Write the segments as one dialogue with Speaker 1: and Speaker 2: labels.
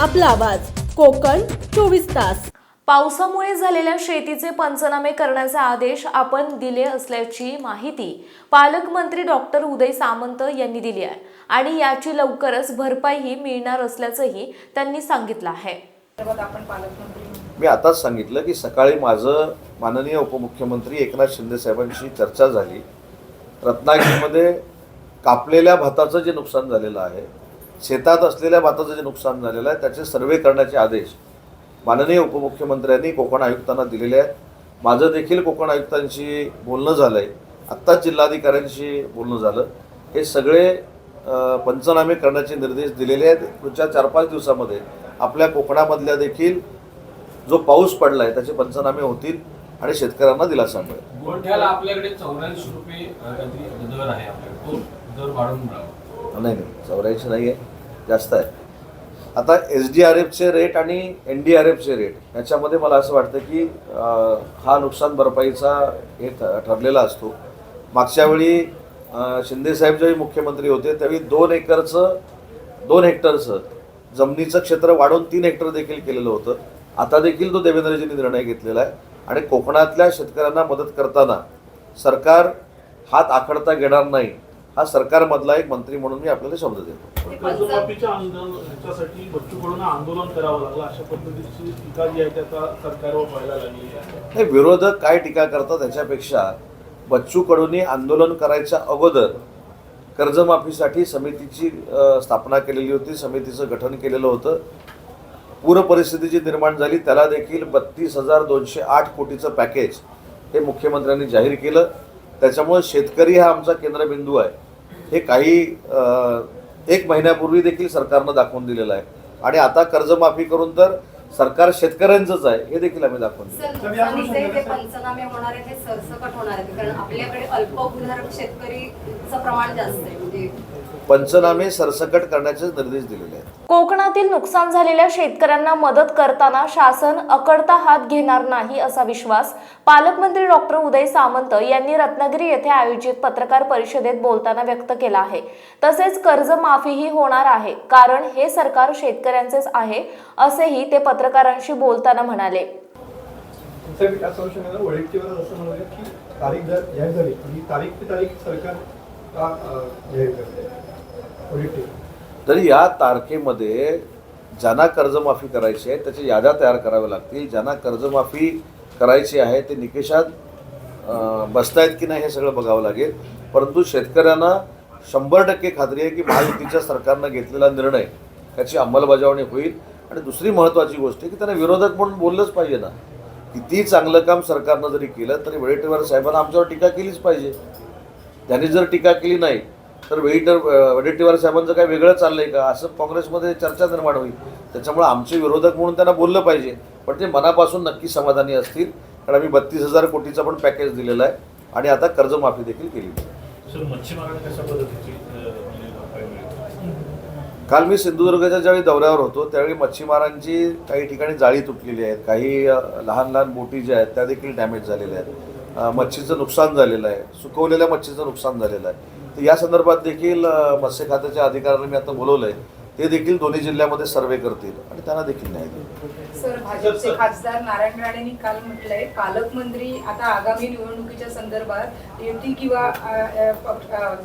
Speaker 1: आपला आवाज. कोकण चोवीस तास.
Speaker 2: पावसामुळे झालेल्या शेतीचे पंचनामे करण्याचे आदेश आपण दिले असल्याची माहिती पालकमंत्री डॉक्टर उदय सामंत यांनी दिली आहे आणि याची लवकरच भरपाईही मिळणार असल्याचंही त्यांनी सांगितलं आहे.
Speaker 3: मी आताच सांगितलं की सकाळी माझं माननीय उपमुख्यमंत्री एकनाथ शिंदे साहेबांशी चर्चा झाली. रत्नागिरीमध्ये कापलेल्या भाताचं जे नुकसान झालेलं आहे शेतात असलेल्या भाताचं जे नुकसान झालेलं आहे त्याचे सर्वे करण्याचे आदेश माननीय उपमुख्यमंत्र्यांनी कोकण आयुक्तांना दिलेले आहेत. माझं देखील कोकण आयुक्तांशी बोलणं झालं आहे आत्ताच जिल्हाधिकाऱ्यांशी बोलणं झालं. हे सगळे पंचनामे करण्याचे निर्देश दिलेले आहेत. पुढच्या चार पाच दिवसामध्ये आपल्या कोकणामधल्या देखील जो पाऊस पडला आहे त्याचे पंचनामे होतील आणि शेतकऱ्यांना दिलासा मिळेल.
Speaker 4: गोठ्याला आपल्याकडे चौऱ्याऐंशी रुपये दर आहे आपल्याकडे. दर मिळावा.
Speaker 3: नाही नाही. चौऱ्याऐंशी नाही आहे जास्त आहे. आता एस डी आर एफचे रेट आणि एन डी आर एफचे रेट याच्यामध्ये मला असं वाटतं की हा नुकसान भरपाईचा हे ठरलेला असतो. मागच्या वेळी शिंदेसाहेब ज्यावेळी मुख्यमंत्री होते त्यावेळी दोन एकरचं दोन हेक्टरचं जमिनीचं क्षेत्र वाढवून तीन हेक्टर देखील केलेलं होतं. आता देखील तो देवेंद्रजींनी निर्णय घेतलेला आहे. आणि कोकणातल्या शेतकऱ्यांना मदत करताना सरकार हात आखडता घेणार नाही. हा सरकारमधला एक मंत्री म्हणून मी आपल्याला शब्द देतो.
Speaker 5: पण कर्जमाफीच्या आंदोलन ह्याच्यासाठी बच्चू कडून आंदोलन करावं लागलं अशा पद्धतीची टीका जी आहे त्याचा सरकारवर व्हायला लागली आहे.
Speaker 3: हे विरोधक काय टीका करतात त्याच्यापेक्षा बच्चू कडूंनी आंदोलन करायच्या अगोदर कर्जमाफीसाठी समितीची स्थापना केलेली होती समितीचं गठन केलेलं होतं. पूर परिस्थिती जी निर्माण झाली त्याला देखील बत्तीस हजार दोनशे आठ कोटीचं पॅकेज हे मुख्यमंत्र्यांनी जाहीर केलं. त्याच्यामुळे शेतकरी हा आमचा केंद्रबिंदू आहे. हे काही एक महिन्यापूर्वी देखील सरकारनं दाखवून दिलेलं आहे. आणि आता कर्जमाफी करून तर सरकार शेतकऱ्यांचंच आहे हे देखील आम्ही दाखवून दिलं
Speaker 6: पंचनामे सरसकट म्हणजे
Speaker 3: करण्याचे निर्देश दिलेले आहेत.
Speaker 2: कोकणातील नुकसान झालेल्या शेतकऱ्यांना मदत करताना शासन अकडता हात घेणार नाही असा विश्वास पालकमंत्री डॉक्टर उदय सामंत यांनी रत्नागिरी येथे आयोजित पत्रकार परिषदेत बोलताना व्यक्त केला आहे. तसेच कर्जमाफीही होणार आहे कारण हे सरकार शेतकऱ्यांचेच आहे असेही ते पत्रकारांशी बोलताना म्हणाले.
Speaker 7: तारीख जर जाहीर झाली तारीख ती तारीख सरकार का जाहीर करते?
Speaker 3: तरी या तारखेमध्ये ज्यांना कर्जमाफी करायची आहे त्याच्या याद्या तयार कराव्या लागतील. ज्यांना कर्जमाफी करायची आहे ते निकषात बसतायत की नाही हे सगळं बघावं लागेल. परंतु शेतकऱ्यांना शंभर टक्के खात्री आहे की महायुतीच्या सरकारनं घेतलेला निर्णय त्याची अंमलबजावणी होईल. आणि दुसरी महत्त्वाची गोष्ट आहे की त्यांना विरोधक म्हणून बोललंच पाहिजे ना. किती चांगलं काम सरकारनं जरी केलं तरी वडेट्टीवार साहेबांना आमच्यावर टीका केलीच पाहिजे. त्यांनी जर टीका केली नाही तर वेळीटर वडेट्टीवार साहेबांचं काय वेगळं चाललंय का? असं काँग्रेसमध्ये चर्चा निर्माण होईल. त्याच्यामुळे आमचे विरोधक म्हणून त्यांना बोललं पाहिजे. पण ते मनापासून नक्की समाधानी असतील. कारण आम्ही बत्तीस हजार कोटीचं पण पॅकेज दिलेलं आहे आणि आता कर्जमाफी देखील केली.
Speaker 5: म्हणजे
Speaker 3: काल मी सिंधुदुर्गाच्या ज्यावेळी दौऱ्यावर होतो त्यावेळी मच्छीमारांची काही ठिकाणी जाळी तुटलेली आहेत. काही लहान लहान बोटी ज्या आहेत त्या देखील डॅमेज झालेल्या आहेत. मच्छीचं नुकसान झालेलं आहे. सुकवलेल्या मच्छीचं नुकसान झालेलं आहे. तर या संदर्भात देखील मत्स्य खात्याच्या अधिकाऱ्यांनी मी आता बोलवलं आहे ते देखील दोन्ही जिल्ह्यामध्ये सर्वे करतील आणि त्यांना देखील न्याय देईल.
Speaker 8: सर भाजपचे खासदार नारायण राणेंनी काल म्हटलंय पालकमंत्री आता आगामी निवडणुकीच्या संदर्भात युती किंवा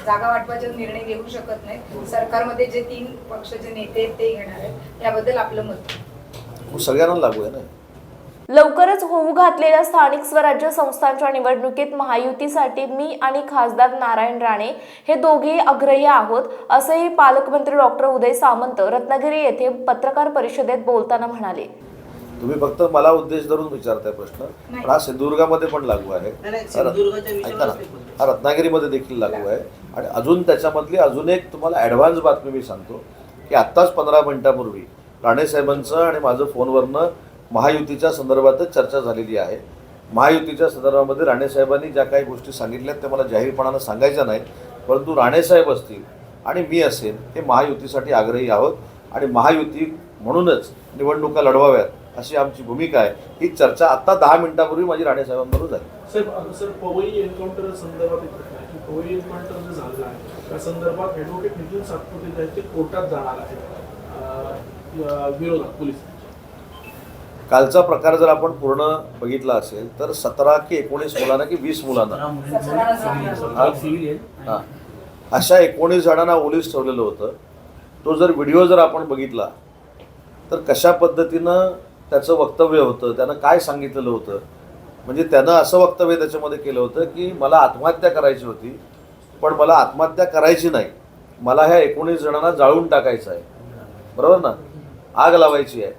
Speaker 8: जागा वाटपाचा निर्णय घेऊ शकत नाही. सरकारमध्ये जे तीन पक्षाचे नेते आहेत ते घेणार आहेत. त्याबद्दल आपलं मत?
Speaker 3: सगळ्यांना लागू आहे ना?
Speaker 2: लवकरच होऊ घातलेल्या स्थानिक स्वराज्य संस्थांच्या निवडणुकीत महायुतीसाठी मी आणि खासदार नारायण राणे हे दोघेही आग्रही आहोत असेही पालकमंत्री डॉक्टर उदय सामंत रत्नागिरी येथे पत्रकार परिषदेत बोलताना म्हणाले.
Speaker 3: तुम्ही फक्त मला उद्देश धरून विचारताय प्रश्न. पण हा सिंधुदुर्गामध्ये पण लागू आहे. ऐका ना हा रत्नागिरीमध्ये देखील लागू आहे. आणि अजून त्याच्यामधली अजून एक तुम्हाला ॲडव्हान्स बातमी मी सांगतो की आत्ताच पंधरा मिनिटापूर्वी राणे साहेबांचं आणि माझं फोनवरनं महायुतीच्या संदर्भातच चर्चा झालेली आहे. महायुतीच्या संदर्भामध्ये राणेसाहेबांनी ज्या काही गोष्टी सांगितल्यात त्या मला जाहीरपणानं सांगायच्या नाहीत परंतु राणेसाहेब असतील आणि मी असेल हे महायुतीसाठी आग्रही आहोत आणि महायुती म्हणूनच निवडणुका लढवाव्यात अशी आमची भूमिका आहे. ही चर्चा आत्ता दहा मिनिटापूर्वी माझी राणेसाहेबांबरोबर झाली.
Speaker 5: सर पवई एन्काउंटर संदर्भात एन्काउंटर आहे त्या संदर्भात ॲडव्होकेट नितीन सातपुते कोर्टात जाणार आहेत. विरोधात पोलीस.
Speaker 3: कालचा प्रकार जर आपण पूर्ण बघितला असेल तर सतरा की एकोणीस मुलांना की वीस मुलांना. अशा एकोणीस जणांना ओलीस ठेवलेलं होतं. तो जर व्हिडिओ जर आपण बघितला तर कशा पद्धतीनं त्याचं वक्तव्य होतं त्यानं काय सांगितलेलं होतं? म्हणजे त्यानं असं वक्तव्य त्याच्यामध्ये केलं होतं की मला आत्महत्या करायची होती पण मला आत्महत्या करायची नाही. मला ह्या एकोणीस जणांना जाळून टाकायचं आहे. बरोबर ना? आग लावायची आहे.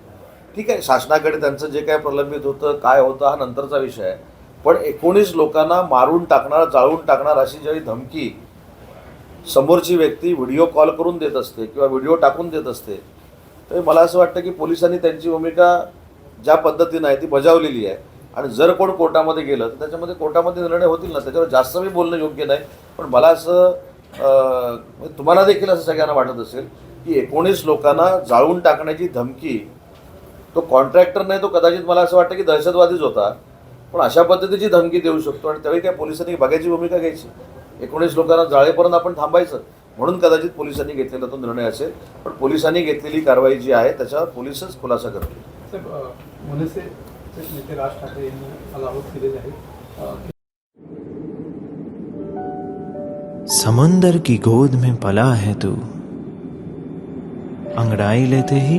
Speaker 3: ठीक आहे शासनाकडे त्यांचं जे काय प्रलंबित होतं काय होतं हा नंतरचा विषय आहे. पण एकोणीस लोकांना मारून टाकणार जाळून टाकणार अशी ज्यावेळी धमकी समोरची व्यक्ती व्हिडिओ कॉल करून देत असते किंवा व्हिडिओ टाकून देत असते तर मला असं वाटतं की पोलिसांनी त्यांची भूमिका ज्या पद्धतीनं आहे ती बजावलेली आहे. आणि जर कोण कोर्टामध्ये गेलं तर त्याच्यामध्ये कोर्टामध्ये निर्णय होतील ना त्याच्यावर जास्त मी बोलणं योग्य नाही. पण मला असं म्हणजे तुम्हाला देखील असं सगळ्यांना वाटत असेल की एकोणीस लोकांना जाळून टाकण्याची धमकी तो कॉन्ट्रॅक्टर नाही तो कदाचित मला असं वाटतं की दहशतवादीच होता. पण अशा पद्धतीची धमकी देऊ शकतो आणि त्यावेळी काय पोलिसांनी बघायची भूमिका घ्यायची? एकोणीस लोकांना जाळेपर्यंत आपण थांबायचं. म्हणून कदाचित पोलिसांनी घेतलेला तो निर्णय असेल. पण पोलिसांनी घेतलेली कारवाई जी आहे त्याच्यावर पोलिसच खुलासा करतील.
Speaker 9: समुंदर की गोद में पला है तू। अंगड़ाई लेते ही